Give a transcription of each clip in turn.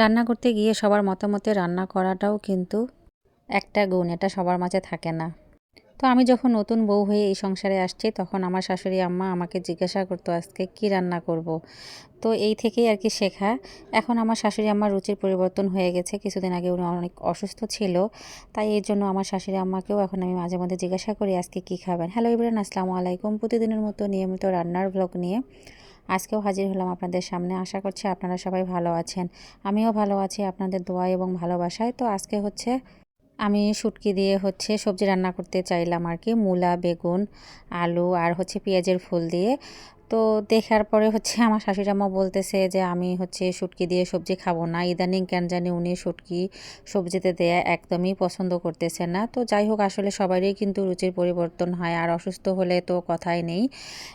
রান্না করতে গিয়ে সবার মতামতে রান্না করাটাও কিন্তু একটা গুণ, এটা সবার মাঝে থাকে না। তো আমি যখন নতুন বউ হয়ে এই সংসারে আসছি, তখন আমার শাশুড়ি আম্মা আমাকে জিজ্ঞাসা করতো, আজকে কি রান্না করব। তো এই থেকেই আর কি শেখা। এখন আমার শাশুড়ি আম্মার রুচির পরিবর্তন হয়ে গেছে। কিছুদিন আগে উনি অনেক অসুস্থ ছিল, তাই এর জন্য আমার শাশুড়ি আম্মাকেও এখন আমি মাঝে মধ্যে জিজ্ঞাসা করি, আজকে কি খাবেন? হ্যালো ইবরান আসসালামু আলাইকুম। প্রতিদিনের মতো নিয়মিত রান্নার ব্লগ নিয়ে আজকেও হাজির হলাম আপনাদের সামনে। আশা করছি আপনারা সবাই ভালো আছেন। আমিও ভালো আছি, আপনাদের দোয়া এবং ভালোবাসায়। তো আজকে হচ্ছে আমি শুটকি দিয়ে হচ্ছে সবজি রান্না করতে চাইলাম আর কি, মূলা, বেগুন, আলু আর হচ্ছে পেঁয়াজের ফুল দিয়ে। তো দেখার পরে হচ্ছে আমার শাশুড়ি আম্মা বলতেছে যে, আমি হচ্ছে শুটকি দিয়ে সবজি খাব না। ইদানিং কেন জানি উনি শুটকি সবজিতে দেয়া একদমই পছন্দ করতেছে না। তো যাই হোক, আসলে সবারই কিন্তু রুচির পরিবর্তন হয়। আর অসুস্থ হলে তো কথাই নেই।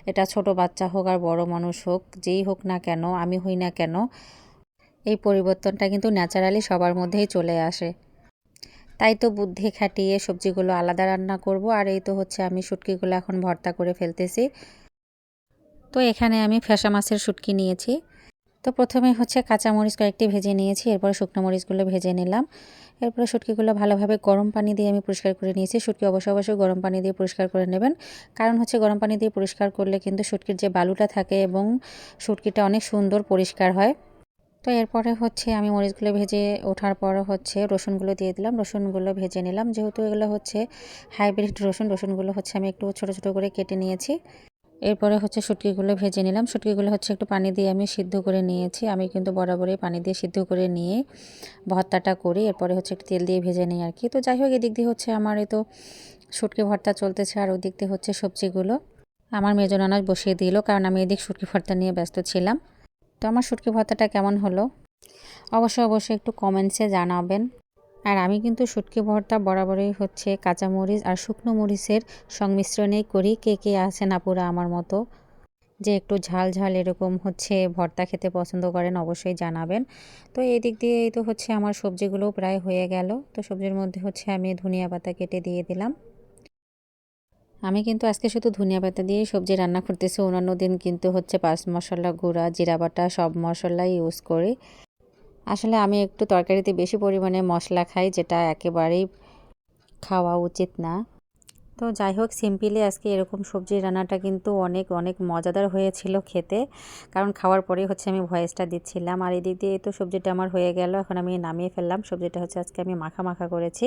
এটা ছোট বাচ্চা হোক আর বড় মানুষ হোক, যেই হোক না কেন, আমি হই না কেন, এই পরিবর্তনটা কিন্তু ন্যাচারালি সবার মধ্যেই চলে আসে। তাই তো বুদ্ধি খাটিয়ে সবজিগুলো আলাদা রান্না করব। আর এই তো হচ্ছে আমি শুটকিগুলো এখন ভর্তা করে ফেলতেছি। তো এখানে আমি ফেসা মাছের শুটকি নিয়েছি। তো প্রথমে হচ্ছে কাঁচামরিচ কয়েকটি ভেজে নিয়েছি, এরপরে শুকনো মরিচগুলো ভেজে নিলাম। এরপরে শুটকিগুলো ভালোভাবে গরম পানি দিয়ে আমি পরিষ্কার করে নিয়েছি। শুটকি অবশ্যই অবশ্যই গরম পানি দিয়ে পরিষ্কার করে নেবেন। কারণ হচ্ছে গরম পানি দিয়ে পরিষ্কার করলে কিন্তু শুটকির যে বালুটা থাকে এবং শুটকিটা অনেক সুন্দর পরিষ্কার হয়। তো এরপরে হচ্ছে আমি মরিচগুলো ভেজে ওঠার পর হচ্ছে রসুনগুলো দিয়ে দিলাম। রসুনগুলো ভেজে নিলাম। যেহেতু এগুলো হচ্ছে হাইব্রিড রসুন, রসুনগুলো হচ্ছে আমি একটু ছোটো ছোটো করে কেটে নিয়েছি। এরপরে হচ্ছে শুটকিগুলো ভেজে নিলাম। শুটকিগুলো হচ্ছে একটু পানি দিয়ে আমি সিদ্ধ করে নিয়েছি। আমি কিন্তু বরাবরই পানি দিয়ে সিদ্ধ করে নিয়ে ভর্তাটা করি। এরপরে হচ্ছে একটু তেল দিয়ে ভেজে নিই আর কি। তো যাই হোক, এদিক দিয়ে হচ্ছে আমার এই তো শুটকি ভর্তা চলতেছে আর ওদিক দিয়ে হচ্ছে সবজিগুলো। আমার মেজন আনাজ বসিয়ে দিল, কারণ আমি এদিক শুটকি ভর্তা নিয়ে ব্যস্ত ছিলাম। তো আমার শুটকি ভর্তাটা কেমন হলো? অবশ্যই অবশ্যই একটু কমেন্টসে জানাবেন। আর আমি কিন্তু শুটকি ভর্তা বরাবরই হচ্ছে কাঁচা মরিচ আর শুকনো মরিচের সংমিশ্রণেই করি। কে কে আছেন আপুরা আমার মতো? যে একটু ঝাল ঝাল এরকম হচ্ছে ভর্তা খেতে পছন্দ করেন অবশ্যই জানাবেন। তো এই দিক দিয়ে তো হচ্ছে আমার সবজিগুলো প্রায় হয়ে গেল। তো সবজির মধ্যে হচ্ছে আমি ধনিয়া পাতা কেটে দিয়ে দিলাম। আমি কিন্তু আজকে শুধু ধনিয়া পাতা দিয়েই সবজি রান্না করতেছি। অন্যান্য দিন কিন্তু হচ্ছে পাঁচ মশলা গুঁড়া, জিরা বাটা সব মশলাই ইউজ করি। আসলে আমি একটু তরকারিতে বেশি পরিমাণে মশলা খাই, যেটা একেবারেই খাওয়া উচিত না। তো যাই হোক, সিম্পলি আজকে এরকম সবজি রান্নাটা কিন্তু অনেক অনেক মজাদার হয়েছিল খেতে। কারণ খাওয়ার পরেই হচ্ছে আমি ভয়েসটা দিচ্ছিলাম। আর এদিক দিয়ে তো সবজিটা আমার হয়ে গেল, এখন আমি নামিয়ে ফেললাম। সবজিটা হচ্ছে আজকে আমি মাখা মাখা করেছি।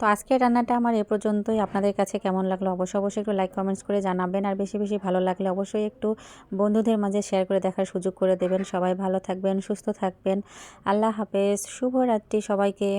তো আজকের রান্নাটা আমার এ পর্যন্তই। আপনাদের কাছে কেমন লাগল অবশ্যই অবশ্যই একটু লাইক কমেন্টস করে জানাবেন। আর বেশি বেশি ভালো লাগলে অবশ্যই একটু বন্ধুদের মাঝে শেয়ার করে দেখার সুযোগ করে দেবেন। সবাই ভালো থাকবেন, সুস্থ থাকবেন। আল্লাহ হাফেজ, শুভরাত্রি সবাইকে।